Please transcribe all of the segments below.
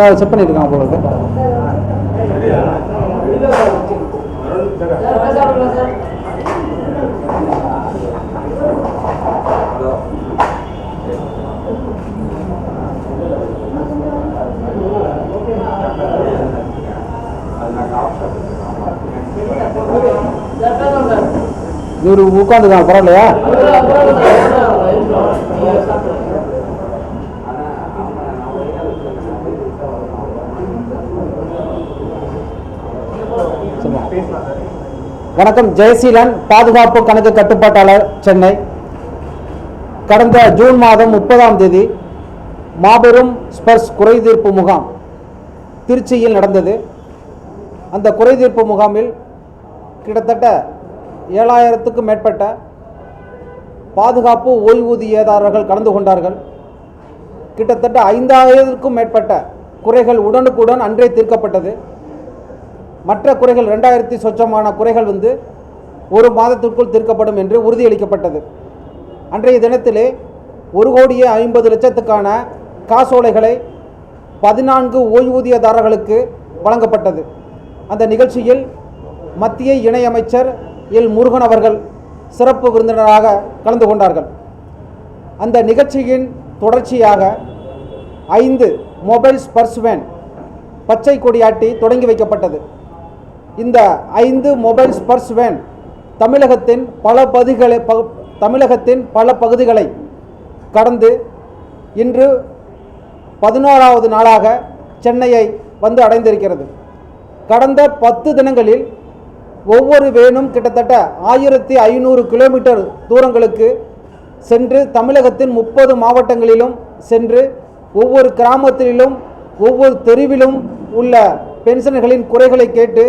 அதனால் செக் பண்ணியிருக்காங்க போல இருக்கு. இவர் உட்காந்துருக்காங்க பரவாயில்லையா? வணக்கம் ஜெயசீலன் பாதுகாப்பு கணக்கு கட்டுப்பாட்டாளர் சென்னை. கடந்த ஜூன் மாதம் முப்பதாம் தேதி மாபெரும் ஸ்பர்ஸ் குறைதீர்ப்பு முகாம் திருச்சியில் நடந்தது. அந்த குறைதீர்ப்பு முகாமில் கிட்டத்தட்ட ஏழாயிரத்துக்கும் மேற்பட்ட பாதுகாப்பு ஓய்வூதியதாரர்கள் கலந்து கொண்டார்கள். கிட்டத்தட்ட ஐந்தாயிரத்துக்கும் மேற்பட்ட குறைகள் உடனுக்குடன் அன்றே தீர்க்கப்பட்டது. மற்ற குறைகள் ரெண்டாயிரத்தி சொச்சமான குறைகள் வந்து ஒரு மாதத்திற்குள் தீர்க்கப்படும் என்று உறுதியளிக்கப்பட்டது. அன்றைய தினத்திலே ஒரு கோடியே ஐம்பது லட்சத்துக்கான காசோலைகளை பதினான்கு ஓய்வூதியதாரர்களுக்கு வழங்கப்பட்டது. அந்த நிகழ்ச்சியில் மத்திய இணையமைச்சர் எல் முருகன் அவர்கள் சிறப்பு விருந்தினராக கலந்து கொண்டார்கள். அந்த நிகழ்ச்சியின் தொடர்ச்சியாக ஐந்து மொபைல் ஸ்பர்ஸ் வேன் பச்சை கொடியாட்டி தொடங்கி வைக்கப்பட்டது. இந்த ஐந்து மொபைல் ஸ்பர்ஸ் வேன் தமிழகத்தின் பல பகுதிகளை பகு- தமிழகத்தின் பல பகுதிகளை கடந்து இன்று பதினோராவது நாளாக சென்னையை வந்து அடைந்திருக்கிறது. கடந்த பத்து தினங்களில் ஒவ்வொரு வேனும் கிட்டத்தட்ட ஆயிரத்தி ஐநூறு கிலோமீட்டர் தூரங்களுக்கு சென்று தமிழகத்தின் முப்பது மாவட்டங்களிலும் சென்று ஒவ்வொரு கிராமத்திலும் ஒவ்வொரு தெருவிலும் உள்ள பென்ஷன்களின் குறைகளை கேட்டு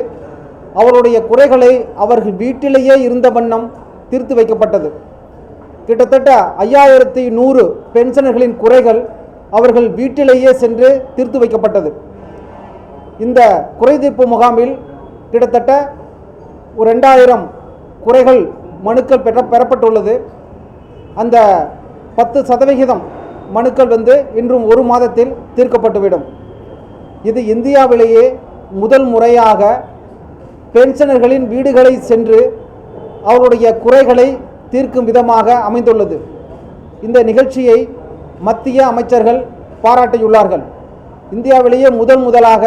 அவருடைய குறைகளை அவர்கள் வீட்டிலேயே இருந்த வண்ணம் தீர்த்து வைக்கப்பட்டது. கிட்டத்தட்ட ஐயாயிரத்தி நூறு பென்ஷனர்களின் குறைகள் அவர்கள் வீட்டிலேயே சென்று தீர்த்து வைக்கப்பட்டது. இந்த குறைதீர்ப்பு முகாமில் கிட்டத்தட்ட ஒரு ரெண்டாயிரம் குறைகள் மனுக்கள் பெற பெறப்பட்டுள்ளது. அந்த பத்து சதவிகிதம் மனுக்கள் வந்து இன்றும் ஒரு மாதத்தில் தீர்க்கப்பட்டுவிடும். இது இந்தியாவிலேயே முதல் முறையாக பென்ஷனர்களின் வீடுகளை சென்று அவருடைய குறைகளை தீர்க்கும் விதமாக அமைந்துள்ளது. இந்த நிகழ்ச்சியை மத்திய அமைச்சர்கள் பாராட்டியுள்ளார்கள். இந்தியாவிலேயே முதல் முதலாக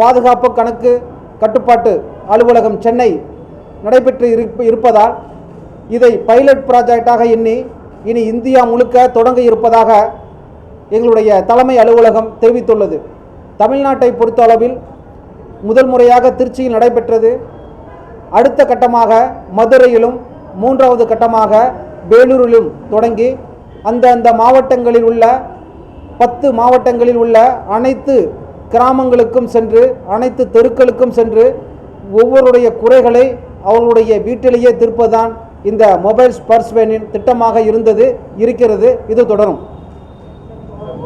பாதுகாப்பு கணக்கு கட்டுப்பாட்டு அலுவலகம் சென்னை நடைபெற்று இருப்ப இருப்பதால் இதை பைலட் ப்ராஜெக்டாக எண்ணி இனி இந்தியா முழுக்க தொடங்க இருப்பதாக எங்களுடைய தலைமை அலுவலகம் தெரிவித்துள்ளது. தமிழ்நாட்டை பொறுத்தளவில் முதல் முறையாக திருச்சியில் நடைபெற்றது. அடுத்த கட்டமாக மதுரையிலும் மூன்றாவது கட்டமாக வேலூரிலும் தொடங்கி அந்த அந்த மாவட்டங்களில் உள்ள பத்து மாவட்டங்களில் உள்ள அனைத்து கிராமங்களுக்கும் சென்று அனைத்து தெருக்களுக்கும் சென்று ஒவ்வொருடைய குறைகளை அவர்களுடைய வீட்டிலேயே திருப்பதான் இந்த மொபைல் ஸ்பர்ஸ் வேனின் திட்டமாக இருந்தது இருக்கிறது இது தொடரும்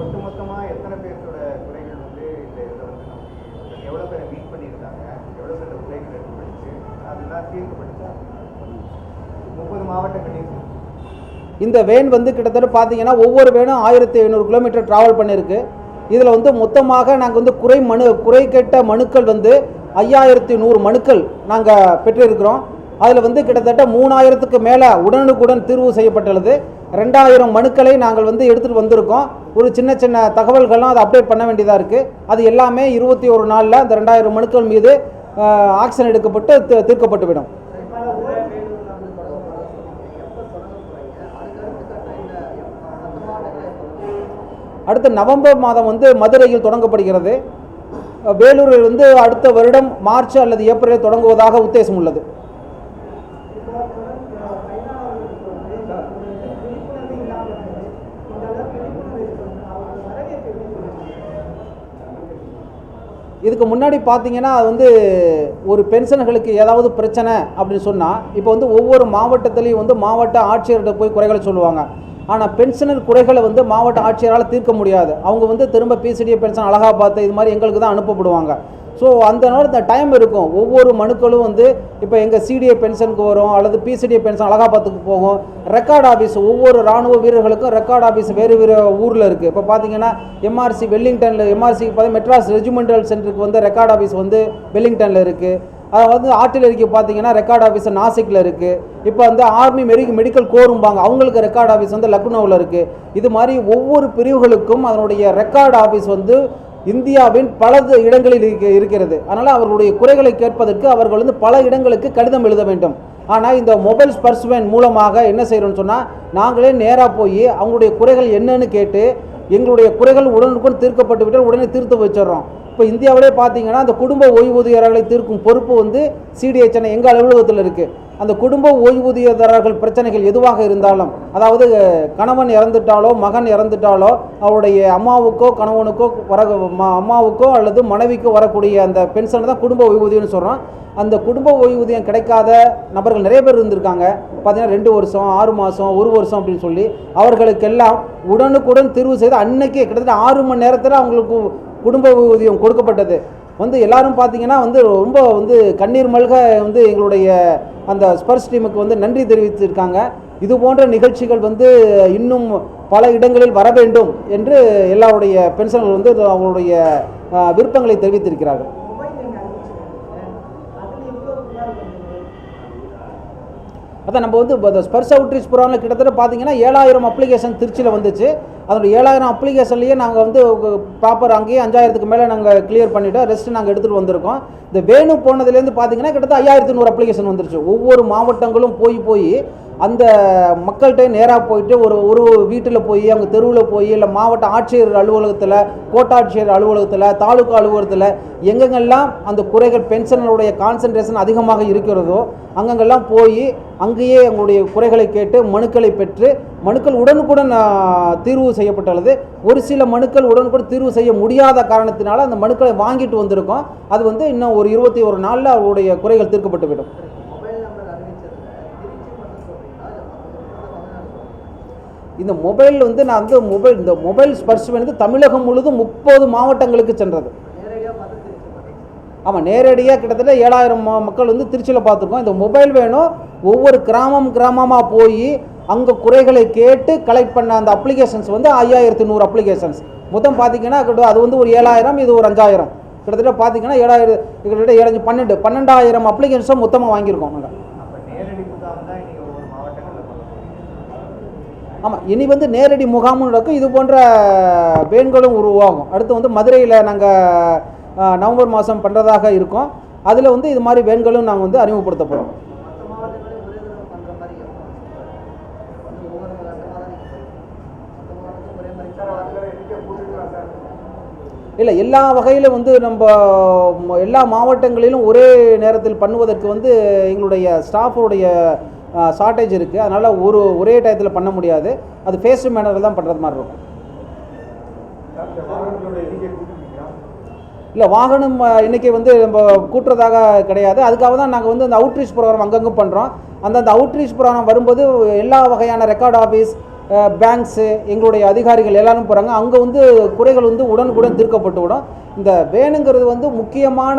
ஒட்டுமொத்தமா எத்தனை பேர்த்தோட குறைகள் வந்து இந்த இதில் வந்து நமக்கு எவ்வளோ பேரை மீட் பண்ணியிருந்தாங்க எவ்வளோ பேர் குறைகள் ஏற்பட்டுச்சு அதெல்லாம் தீர்க்கப்பட்டுச்சா முப்பது மாவட்டங்களையும் இந்த வேன் வந்து கிட்டத்தட்ட பார்த்தீங்கன்னா ஒவ்வொரு வேனும் ஆயிரத்தி ஐநூறு கிலோமீட்டர் ட்ராவல் பண்ணியிருக்கு இதில் வந்து மொத்தமாக நாங்கள் வந்து குறை மனு குறை கேட்ட மனுக்கள் வந்து ஐயாயிரத்தி நூறு மனுக்கள் நாங்கள் பெற்றிருக்கிறோம். அதில் வந்து கிட்டத்தட்ட மூணாயிரத்துக்கு மேலே உடனுக்குடன் தீர்வு செய்யப்பட்டுள்ளது. ரெண்டாயிரம் மனுக்களை நாங்கள் வந்து எடுத்துகிட்டு வந்திருக்கோம். ஒரு சின்ன சின்ன தகவல்கள்லாம் அதை அப்டேட் பண்ண வேண்டியதாக இருக்குது அது எல்லாமே இருபத்தி ஒரு நாளில் அந்த ரெண்டாயிரம் மனுக்கள் மீது ஆக்ஷன் எடுக்கப்பட்டு தீ- தீர்க்கப்பட்டுவிடும். அடுத்த நவம்பர் மாதம் வந்து மதுரையில் தொடங்கப்படுகிறது. வேலூரில் வந்து அடுத்த வருடம் மார்ச் அல்லது ஏப்ரலில் தொடங்குவதாக உத்தேசம் உள்ளது. இதுக்கு முன்னாடி பார்த்தீங்கன்னா அது வந்து ஒரு பென்ஷன்களுக்கு ஏதாவது பிரச்சனை அப்படின்னு சொன்னால் இப்போ வந்து ஒவ்வொரு மாவட்டத்திலையும் வந்து மாவட்ட ஆட்சியர்கிட்ட போய் குறைகளை சொல்லுவாங்க. ஆனால் பென்ஷனர் குறைகளை வந்து மாவட்ட ஆட்சியரால் தீர்க்க முடியாது. அவங்க வந்து திரும்ப பிசிடிஏ பென்ஷன் அழகாக பார்த்து இது மாதிரி எங்களுக்கு தான் அனுப்பப்படுவாங்க. ஸோ அந்த நேரத்தில் இந்த டைம் இருக்கும். ஒவ்வொரு மனுக்களும் வந்து இப்போ எங்கள் சிடிஏ பென்ஷனுக்கு வரும் அல்லது பிசிடிஏ பென்ஷன் அலகாபாத்துக்கு போகும். ரெக்கார்ட் ஆஃபீஸ் ஒவ்வொரு ராணுவ வீரர்களுக்கும் ரெக்கார்ட் ஆஃபீஸ் வேறு வேறு ஊரில் இருக்குது இப்போ பார்த்தீங்கன்னா எம்ஆர்சி வெல்லிங்டனில் எம்ஆர்சிக்கு பார்த்தா மெட்ராஸ் ரெஜிமெண்டல் சென்டருக்கு வந்து ரெக்கார்ட் ஆஃபீஸ் வந்து வெல்லிங்டனில் இருக்குது அதை வந்து ஆர்டிலரிக்கு பார்த்தீங்கன்னா ரெக்கார்ட் ஆஃபீஸ் நாசிக்கில் இருக்குது இப்போ வந்து ஆர்மி மெடி மெடிக்கல் கோரும்பாங்க அவங்களுக்கு ரெக்கார்ட் ஆஃபீஸ் வந்து லக்னோவில் இருக்குது இது மாதிரி ஒவ்வொரு பிரிவுகளுக்கும் அதனுடைய ரெக்கார்ட் ஆஃபீஸ் வந்து இந்தியாவின் பல இடங்களில் இருக்கிறது. அதனால் அவர்களுடைய குறைகளை கேட்பதற்கு அவர்கள் வந்து பல இடங்களுக்கு கடிதம் எழுத வேண்டும். ஆனால் இந்த மொபைல் ஸ்பர்ஸ்மேன் மூலமாக என்ன செய்கிறோன்னு சொன்னால் நாங்களே நேராக போய் அவங்களுடைய குறைகள் என்னன்னு கேட்டு எங்களுடைய குறைகள் உடனுக்குடன் தீர்க்கப்பட்டு விட்டால் உடனே தீர்த்து வச்சிடுறோம். இப்போ இந்தியாவிலே பார்த்தீங்கன்னா அந்த குடும்ப ஓய்வூதியர்களை தீர்க்கும் பொறுப்பு வந்து சிடிஹெச்என் எங்கள் அலுவலகத்தில் இருக்குது அந்த குடும்ப ஓய்வூதியதாரர்கள் பிரச்சனைகள் எதுவாக இருந்தாலும் அதாவது கணவன் இறந்துட்டாலோ மகன் இறந்துட்டாலோ அவருடைய அம்மாவுக்கோ கணவனுக்கோ வர அம்மாவுக்கோ அல்லது மனைவிக்கோ வரக்கூடிய அந்த பென்ஷன் தான் குடும்ப ஓய்வூதியம்னு சொல்கிறோம் அந்த குடும்ப ஓய்வூதியம் கிடைக்காத நபர்கள் நிறைய பேர் இருந்திருக்காங்க. பார்த்தீங்கன்னா ரெண்டு வருஷம் ஆறு மாதம் ஒரு வருஷம் அப்படின்னு சொல்லி அவர்களுக்கெல்லாம் உடனுக்குடன் தீர்வு செய்து அன்னைக்கே கிட்டத்தட்ட ஆறு மணி நேரத்தில் அவங்களுக்கு குடும்ப ஊதியம் கொடுக்கப்பட்டது. வந்து எல்லாரும் பார்த்தீங்கன்னா வந்து ரொம்ப வந்து கண்ணீர் மல்க வந்து எங்களுடைய அந்த ஸ்பர்ஸ் டீமுக்கு வந்து நன்றி தெரிவித்திருக்காங்க. இது போன்ற நிகழ்ச்சிகள் வந்து இன்னும் பல இடங்களில் வர வேண்டும் என்று எல்லாருடைய பென்ஷன்கள் வந்து அவங்களுடைய விருப்பங்களை தெரிவித்திருக்கிறார்கள். அதான் நம்ம வந்து ஸ்பர்ஸ் அவுட்ரீச் ப்ரோக்ராமில் கிட்டத்தட்ட பார்த்தீங்கன்னா ஏழாயிரம் அப்ளிகேஷன் திருச்சியில் வந்துச்சு. அதோடய ஏழாயிரம் அப்ளிகேஷன்லேயே நாங்கள் வந்து ப்ராப்பர் அங்கேயே அஞ்சாயிரத்துக்கு மேலே நாங்கள் கிளியர் பண்ணிவிட்டோம் ரெஸ்ட் நாங்கள் எடுத்துகிட்டு வந்திருக்கோம். இந்த வேணு போனதுலேருந்து பார்த்தீங்கன்னா கிட்டத்தட்ட ஐயாயிரத்து நூறு அப்ளிகேஷன் வந்துருச்சு. ஒவ்வொரு மாவட்டங்களும் போய் போய் அந்த மக்கள்கிட்ட நேராக போயிட்டு ஒரு ஒரு வீட்டில் போய் அங்கே தெருவில் போய் இல்லை மாவட்ட ஆட்சியர் அலுவலகத்தில் கோட்டாட்சியர் அலுவலகத்தில் தாலுகா அலுவலகத்தில் எங்கெங்கெல்லாம் அந்த குறைகள் பென்ஷனுடைய கான்சன்ட்ரேஷன் அதிகமாக இருக்கிறதோ அங்கங்கெல்லாம் போய் அங்கேயே எங்களுடைய குறைகளை கேட்டு மனுக்களை பெற்று மனுக்கள் உடனுக்குடன் தீர்வு செய்யப்பட்டுள்ளது. ஒரு சில மனுக்கள் உடனுக்குடன் தீர்வு செய்ய முடியாத காரணத்தினால அந்த மனுக்களை வாங்கிட்டு வந்திருக்கோம். அது வந்து இன்னும் ஒரு இருபத்தி ஒரு நாளில் அவருடைய குறைகள் தீர்க்கப்பட்டுவிடும். இந்த மொபைல் வந்து நான் வந்து மொபைல் இந்த மொபைல் ஸ்பர்ஷ் வந்து தமிழகம் முழுதும் முப்பது மாவட்டங்களுக்கு சென்றது. ஆமாம் நேரடியாக கிட்டத்தட்ட ஏழாயிரம் மக்கள் வந்து திருச்சியில் பார்த்துருக்கோம். இந்த மொபைல் வேணும். ஒவ்வொரு கிராமம் கிராமமாக போய் அங்கே குறைகளை கேட்டு கலெக்ட் பண்ண அந்த அப்ளிகேஷன்ஸ் வந்து ஐயாயிரத்தி நூறு அப்ளிகேஷன்ஸ் மொத்தம் பார்த்தீங்கன்னா அது வந்து ஒரு ஏழாயிரம் இது ஒரு அஞ்சாயிரம். கிட்டத்தட்ட பார்த்தீங்கன்னா ஏழாயிரம் கிட்டத்தட்ட ஏழஞ்சு பன்னெண்டு பன்னெண்டாயிரம் அப்ளிகேஷன்ஸை மொத்தமாக வாங்கியிருக்கோம் நாங்கள் ஆமாம் இனி வந்து நேரடி முகாமும் நடக்கும். இது போன்ற வேன்களும் உருவாகும். அடுத்து வந்து மதுரையில் நாங்கள் நவம்பர் மாதம் பண்ணுறதாக இருக்கோம். அதில் வந்து இது மாதிரி வேன்களும் நாங்கள் வந்து அறிமுகப்படுத்த போகிறோம் மற்ற மாவட்டங்களையும் ஒரே தடவை பண்ணுற மாதிரி இருக்கும் வந்து ஒவ்வொரு கட்டமாக தான் நீங்கள் மற்ற மாவட்டத்துக்கும் ஒரே மாதிரி சார் அதில் எண்ணிக்கை கூட்டிக்கலாம் சார் இல்லை எல்லா வகையிலும் வந்து நம்ம எல்லா மாவட்டங்களிலும் ஒரே நேரத்தில் பண்ணுவதற்கு வந்து எங்களுடைய ஸ்டாஃபோடைய ஷார்ட்டேஜ் இருக்குது அதனால் ஒரு ஒரே டயத்தில் பண்ண முடியாது. அது ஃபேஸ் மேனரில் தான் பண்ணுறது மாதிரி இருக்கும். இல்லை வாகனம் இன்றைக்கி எண்ணிக்கை வந்து நம்ம கூட்டுறதாக கிடையாது. அதுக்காக தான் நாங்கள் வந்து அந்த அவுட்ரீச் ப்ரோக்ராம் அங்கங்கே பண்ணுறோம் அந்தந்த அவுட்ரீச் ப்ரோக்ராம் வரும்போது எல்லா வகையான ரெக்கார்ட் ஆஃபீஸ் பேங்க்ஸு எங்களுடைய அதிகாரிகள் எல்லாரும் போகிறாங்க அங்கே வந்து குறைகள் வந்து உடனுக்குடன் தீர்க்கப்பட்டு விடும். இந்த வேணுங்கிறது வந்து முக்கியமான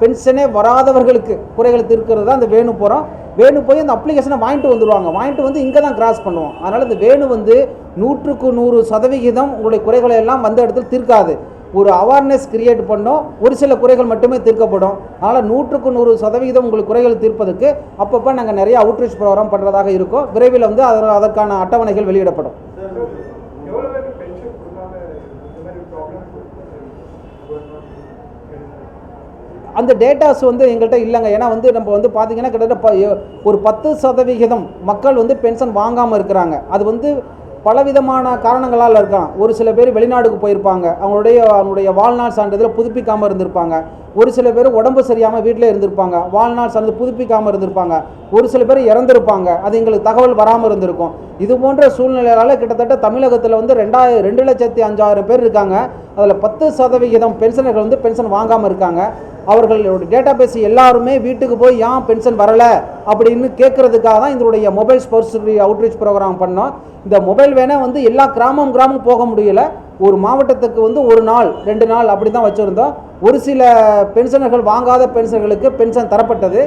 பென்ஷனே வராதவர்களுக்கு குறைகளை தீர்க்கிறது தான் இந்த வேணு போகிறோம் வேணு போய் அந்த அப்ளிகேஷனை வாங்கிட்டு வந்துடுவாங்க வாங்கிட்டு வந்து இங்கே தான் கிராஸ் பண்ணுவோம். அதனால் இந்த வேணு வந்து நூற்றுக்கு நூறு சதவிகிதம் உங்களுடைய குறைகளை எல்லாம் வந்த இடத்துல தீர்க்காது. ஒரு அவேர்னஸ் கிரியேட் பண்ணோம். ஒரு சில குறைகள் மட்டுமே தீர்க்கப்படும். அதனால் நூற்றுக்கு நூறு சதவிகிதம் உங்களுக்கு குறைகள் தீர்ப்பதற்கு அப்பப்போ நாங்கள் நிறைய அவுட்ரீச் ப்ரோக்ராம் பண்ணுறதாக இருக்கும். விரைவில் வந்து அதற்கு- அதற்கான அட்டவணைகள் வெளியிடப்படும். அந்த டேட்டாஸ் வந்து எங்கள்கிட்ட இல்லைங்க. ஏன்னா வந்து நம்ம வந்து பார்த்தீங்கன்னா கிட்டத்தட்ட ப- ஒரு பத்து சதவிகிதம் மக்கள் வந்து பென்ஷன் வாங்காமல் இருக்கிறாங்க. அது வந்து பலவிதமான காரணங்களால் இருக்கலாம். ஒரு சில பேர் வெளிநாடுக்கு போயிருப்பாங்க. அவங்களுடைய அவங்களுடைய வாழ்நாள் சான்றிதழ் புதுப்பிக்காமல் இருந்திருப்பாங்க. ஒரு சில பேர் உடம்பு சரியாமல் வீட்டில் இருந்திருப்பாங்க. வாழ்நாள் சான்றிதழ் புதுப்பிக்காமல் இருந்திருப்பாங்க. ஒரு சில பேர் இறந்திருப்பாங்க. அது எங்களுக்கு தகவல் வராமல் இருந்திருக்கும். இது போன்ற சூழ்நிலையால் கிட்டத்தட்ட தமிழகத்தில் வந்து ரெண்டாயிரம் ரெண்டு லட்சத்தி அஞ்சாயிரம் பேர் இருக்காங்க. அதில் பத்து சதவிகிதம் பென்ஷனர்கள் வந்து பென்ஷன் வாங்காமல் இருக்காங்க. அவர்களுடைய டேட்டா பேஸ் எல்லாருமே வீட்டுக்கு போய் ஏன் பென்ஷன் வரலை? அப்படின்னு கேட்கறதுக்காக தான் இதனுடைய மொபைல் ஸ்போர்ட்ஸ் அவுட்ரீச் ப்ரோக்ராம் பண்ணோம். இந்த மொபைல் வேணா வந்து எல்லா கிராமம் கிராமம் போக முடியல. ஒரு மாவட்டத்துக்கு வந்து ஒரு நாள் ரெண்டு நாள் அப்படி தான் வச்சுருந்தோம். ஒரு சில பென்ஷனர்கள் வாங்காத பென்ஷன்களுக்கு பென்ஷன் தரப்பட்டது.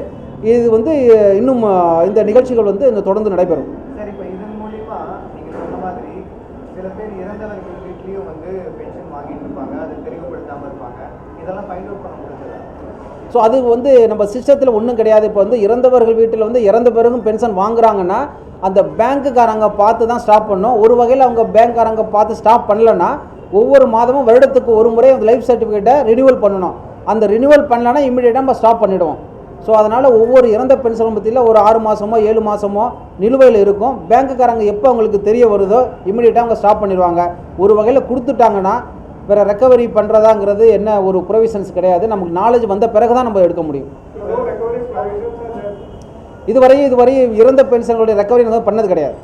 இது வந்து இன்னும் இந்த நிகழ்ச்சிகள் வந்து இன்னும் தொடர்ந்து நடைபெறும் சரி இப்போ இதன் மூலியமா நீங்க சொன்ன மாதிரி சில பேர் இறந்தவர்கள் வீட்லயும் வந்து பென்ஷன் வாங்கிட்டு இருப்பாங்க அதை தெளிவுபடுத்தாம இருப்பாங்க இதெல்லாம் ஃபைண்ட் அவுட் பண்ண முடிஞ்சதா ஸோ அது வந்து நம்ம சிஸ்டத்தில் ஒன்றும் கிடையாது. இப்போ வந்து இறந்தவர்கள் வீட்டில் வந்து இறந்த பிறகும் பென்ஷன் வாங்குறாங்கன்னா அந்த பேங்க்குக்காரங்க பார்த்து தான் ஸ்டாப் பண்ணோம். ஒரு வகையில் அவங்க பேங்க்காரங்க பார்த்து ஸ்டாப் பண்ணலன்னா ஒவ்வொரு மாதமும் வருடத்துக்கு ஒரு முறை அந்த லைஃப் சர்டிஃபிகேட்டை ரினியூவல் பண்ணணும். அந்த ரினியூவல் பண்ணலன்னா இமீடியட்டாக நம்ம ஸ்டாப் பண்ணிவிடுவோம் ஸோ அதனால் ஒவ்வொரு இறந்த பென்ஷன் பற்றியில் ஒரு ஆறு மாதமோ ஏழு மாதமோ நிலுவையில் இருக்கும். பேங்க்குக்காரங்க எப்போ அவங்களுக்கு தெரிய வருதோ இமீடியட்டாக அவங்க ஸ்டாப் பண்ணிடுவாங்க. ஒரு வகையில் கொடுத்துட்டாங்கன்னா வேறு ரெக்கவரி பண்ணுறதாங்கிறது என்ன ஒரு ப்ரொவிஷன்ஸ் கிடையாது. நமக்கு நாலேஜ் வந்த பிறகு தான் நம்ம எடுக்க முடியும். இதுவரையும் இதுவரையும் இறந்த பென்ஷன்களுடைய ரெக்கவரி பண்ணது கிடையாது.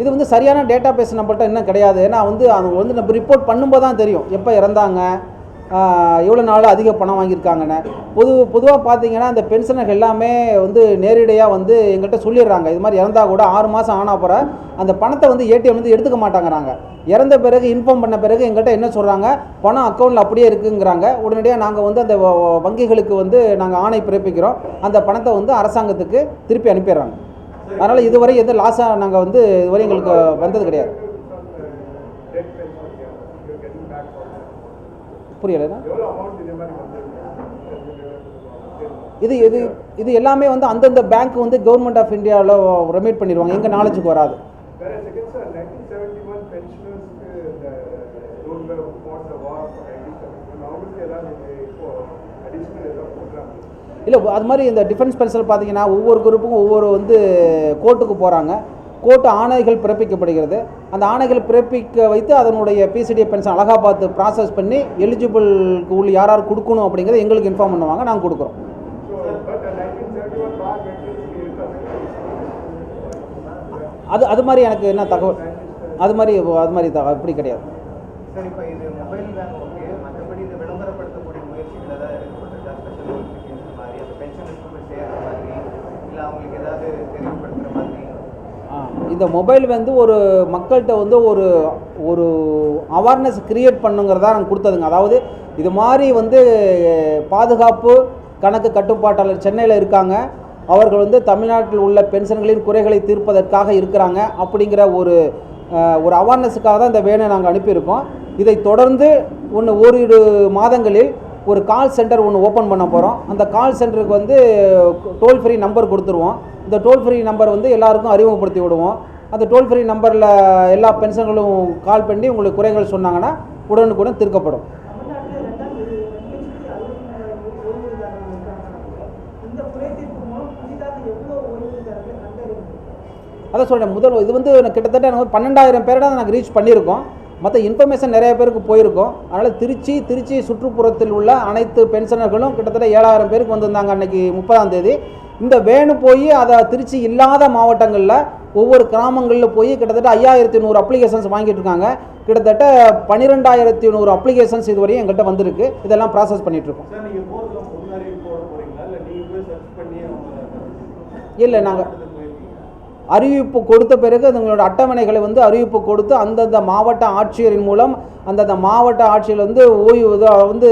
இது வந்து சரியான டேட்டா பேஸ் நம்மள்கிட்ட இன்னும் கிடையாது. ஏன்னா வந்து அவங்க வந்து நம்ம ரிப்போர்ட் பண்ணும்போது தான் தெரியும். எப்போ இறந்தாங்க? எவ்வளோ நாள் அதிக பணம் வாங்கியிருக்காங்கன்னு. பொது பொதுவாக பார்த்தீங்கன்னா அந்த பென்ஷனர்கள் எல்லாமே வந்து நேரடியாக வந்து எங்கள்கிட்ட சொல்லிடுறாங்க. இது மாதிரி இறந்தால் கூட ஆறு மாதம் ஆனால் போகிற அந்த பணத்தை வந்து ஏடிஎம் வந்து எடுத்துக்க மாட்டாங்கிறாங்க. இறந்த பிறகு இன்ஃபார்ம் பண்ண பிறகு எங்கள்கிட்ட என்ன சொல்கிறாங்க பணம் அக்கௌண்ட்டில் அப்படியே இருக்குங்கிறாங்க. உடனடியாக நாங்கள் வந்து அந்த வ- வங்கிகளுக்கு வந்து நாங்கள் ஆணை பிறப்பிக்கிறோம். அந்த பணத்தை வந்து அரசாங்கத்துக்கு திருப்பி அனுப்பிடுறாங்க. அதனால் இதுவரை எந்த லாஸாக நாங்கள் வந்து இதுவரை எங்களுக்கு வந்தது கிடையாது. புரியலைண்ணா? இது இது இது எல்லாமே வந்து அந்தந்த பேங்க் வந்து கவர்மெண்ட் ஆஃப் இந்தியாவில் ரெமீட் பண்ணிடுவாங்க. எங்கள் நாலேஜுக்கு வராது. இல்லை அது மாதிரி இந்த டிஃபென்ஸ் பென்சில் பார்த்தீங்கன்னா ஒவ்வொரு குரூப்புக்கும் ஒவ்வொரு வந்து கோர்ட்டுக்கு போகிறாங்க கோர்ட்டு ஆணைகள் பிறப்பிக்கப்படுகிறது. அந்த ஆணைகள் பிறப்பிக்க வைத்து அதனுடைய பிசிடி பென்ஷன் அழகாக பார்த்து ப்ராசஸ் பண்ணி எலிஜிபிளுக்கு உள்ள யார் யார் கொடுக்கணும் அப்படிங்கிறத எங்களுக்கு இன்ஃபார்ம் பண்ணுவாங்க நாங்கள் கொடுக்குறோம். அது அது மாதிரி எனக்கு என்ன தகவல்? அது மாதிரி அது மாதிரி தகவல் அப்படி கிடையாது. விளம்பரப்படுத்தக்கூடிய முயற்சிகள் ஏதாவது அவங்களுக்கு ஏதாவது இந்த மொபைல் வந்து ஒரு மக்கள்கிட்ட வந்து ஒரு ஒரு அவேர்னஸ் கிரியேட் பண்ணுங்கிறதா நாங்கள் கொடுத்ததுங்க. அதாவது இது மாதிரி வந்து பாதுகாப்பு கணக்கு கட்டுப்பாட்டாளர் சென்னையில் இருக்காங்க. அவர்கள் வந்து தமிழ்நாட்டில் உள்ள பென்ஷன்களின் குறைகளை தீர்ப்பதற்காக இருக்கிறாங்க. அப்படிங்கிற ஒரு ஒரு அவேர்னஸுக்காக தான் இந்த வேனை நாங்கள் அனுப்பியிருக்கோம். இதை தொடர்ந்து ஒன்று ஓரிரு மாதங்களில் ஒரு கால் சென்டர் ஒன்று ஓப்பன் பண்ண போகிறோம் அந்த கால் சென்டருக்கு வந்து டோல் ஃப்ரீ நம்பர் கொடுத்துருவோம். இந்த டோல் ஃப்ரீ நம்பர் வந்து எல்லாருக்கும் அறிமுகப்படுத்தி விடுவோம். அந்த டோல் ஃப்ரீ நம்பரில் எல்லா பென்ஷன்களும் கால் பண்ணி உங்களுக்கு குறைகள் சொன்னாங்கன்னா உடனுக்குடன் தீர்க்கப்படும். அதை அதான் சொல்கிறேன் முதல் இது வந்து எனக்கு கிட்டத்தட்ட எனக்கு பன்னெண்டாயிரம் பேரை தான் நாங்கள் ரீச் பண்ணியிருக்கோம். மற்ற இன்ஃபர்மேஷன் நிறைய பேருக்கு போயிருக்கோம். அதனால் திருச்சி திருச்சி சுற்றுப்புறத்தில் உள்ள அனைத்து பென்ஷனர்களும் கிட்டத்தட்ட ஏழாயிரம் பேருக்கு வந்திருந்தாங்க அன்னைக்கு முப்பதாம் தேதி. இந்த வேனு போய் அதை திருச்சி இல்லாத மாவட்டங்களில் ஒவ்வொரு கிராமங்களில் போய் கிட்டத்தட்ட ஐயாயிரத்தி நூறு அப்ளிகேஷன்ஸ் வாங்கிட்டு இருக்காங்க கிட்டத்தட்ட பன்னிரெண்டாயிரத்தி நூறு அப்ளிகேஷன்ஸ் இதுவரையும் எங்கள்கிட்ட வந்திருக்கு. இதெல்லாம் ப்ராசஸ் போட போறீங்களா? இல்லை நாங்கள் அறிவிப்பு கொடுத்த பிறகு அதுங்களோட அட்டவணைகளை வந்து அறிவிப்பு கொடுத்து அந்தந்த மாவட்ட ஆட்சியரின் மூலம் அந்தந்த மாவட்ட ஆட்சியர் வந்து ஓய்வு இது வந்து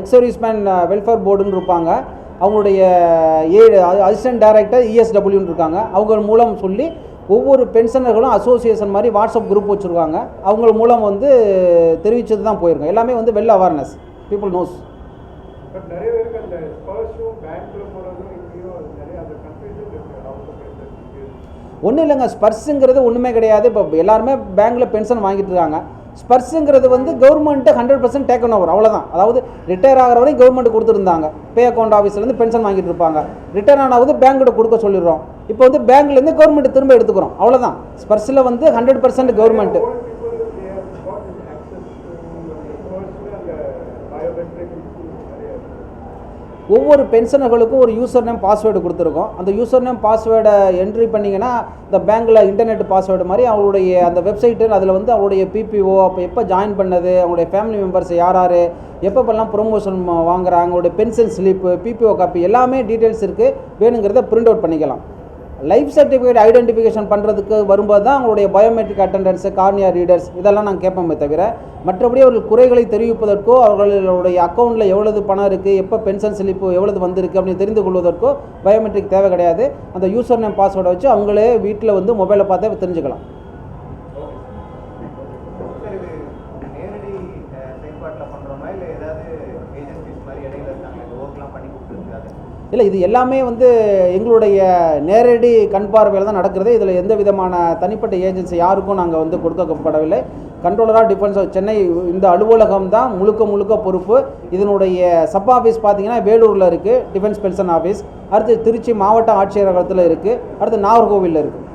எக்ஸர்வீஸ்மேன் வெல்ஃபேர் போர்டுன்னு இருப்பாங்க. அவங்களுடைய ஏ அசிஸ்டன்ட் டைரக்டர் இஎஸ்டபிள்யூன்னு இருக்காங்க. அவங்க மூலம் சொல்லி ஒவ்வொரு பென்ஷனர்களும் அசோசியேஷன் மாதிரி வாட்ஸ்அப் குரூப் வச்சுருக்காங்க. அவங்க மூலம் வந்து தெரிவிச்சது தான் போயிருக்கோம். எல்லாமே வந்து வெல் அவேர்னஸ் பீப்புள் நோஸ் ஒன்றும் இல்லைங்க. ஸ்பர்ஸுங்கிறது ஒன்றுமே கிடையாது. இப்போ எல்லாருமே பேங்க்கில் பென்ஷன் வாங்கிட்டு இருக்காங்க. ஸ்பர்ஸுங்கிறது வந்து government hundred percent taken over அவ்வளோதான் அதாவது ரிட்டையர் ஆகிற வரையும் கவர்மெண்ட் கொடுத்துருந்தாங்க. பே அக்கௌண்ட் ஆஃபீஸ்லேருந்து பென்ஷன் வாங்கிட்டு இருப்பாங்க. ரிட்டையர் ஆனாவது பேங்க்கிட்ட கொடுக்க சொல்லிடுறோம். இப்போ வந்து பேங்க்லேருந்து கவர்மெண்ட் திரும்ப எடுத்துக்கிறோம். அவ்வளோதான் ஸ்பர்ஸில் வந்து ஹண்ட்ரட் பர்சன்ட் கவர்மெண்ட்டு ஒவ்வொரு பென்ஷனர்களுக்கும் ஒரு யூசர் நேம் பாஸ்வேர்டு கொடுத்துருக்கோம். அந்த யூசர் நேம் பாஸ்வேர்டை என்ட்ரி பண்ணிங்கன்னா இந்த பேங்க்கில் இன்டர்நெட் பாஸ்வேர்டு மாதிரி அவருடைய அந்த வெப்சைட்டு அதில் வந்து அவருடைய பிபிஓ அப்போ எப்போ ஜாயின் பண்ணது அவங்களுடைய ஃபேமிலி மெம்பர்ஸ் யார் யார் எப்பப்பெல்லாம் ப்ரொமோஷன் வாங்குறாங்க அவங்களுடைய பென்ஷன் ஸ்லிப்பு பிபிஓ காப்பி எல்லாமே டீட்டெயில்ஸ் இருக்குது வேணுங்கிறத பிரிண்ட் அவுட் பண்ணிக்கலாம். லைஃப் சர்டிஃபிகேட் ஐடென்டிஃபிகேஷன் பண்ணுறதுக்கு வரும்போது தான் அவங்களுடைய பயோமெட்ரிக் அட்டண்டன்ஸு கார்னியா ரீடர்ஸ் இதெல்லாம் நாங்கள் கேட்போமே தவிர மற்றபடி அவர்கள் குறைகளை தெரிவிப்பதற்கோ அவர்களுடைய அக்கௌண்ட்டில் எவ்வளவு பணம் இருக்குது எப்போ பென்ஷன் ஸ்லிப்பு எவ்வளவு வந்திருக்கு அப்படின்னு தெரிந்து கொள்வதற்கோ பயோமெட்ரிக் தேவை கிடையாது. அந்த யூசர் நேம் பாஸ்வேர்டை வச்சு அவங்களே வீட்டில் வந்து மொபைலை பார்த்தே தெரிஞ்சுக்கலாம். செயல்பாட்டில் பண்ணுறோமா இல்லை ஏதாவது ஏஜென்சிஸ் மாதிரி இடையில இருக்காங்க இந்த ஒர்க்லாம் பண்ணி கொடுத்துருக்காங்க இல்லை இது எல்லாமே வந்து எங்களுடைய நேரடி கண் பார்வையில் தான் நடக்கிறது. இதில் எந்த விதமான தனிப்பட்ட ஏஜென்சி யாருக்கும் நாங்கள் வந்து கொடுக்கப்படவில்லை. கண்ட்ரோலராக டிஃபென்ஸ் சென்னை இந்த அலுவலகம் தான் முழுக்க முழுக்க பொறுப்பு. இதனுடைய சப் ஆஃபீஸ் பார்த்தீங்கன்னா வேலூரில் இருக்குது டிஃபென்ஸ் பென்ஷன் ஆஃபீஸ். அடுத்து திருச்சி மாவட்ட ஆட்சியரகத்தில் இருக்குது அடுத்து நாகர்கோவிலில் இருக்குது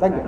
தேங்க்யூ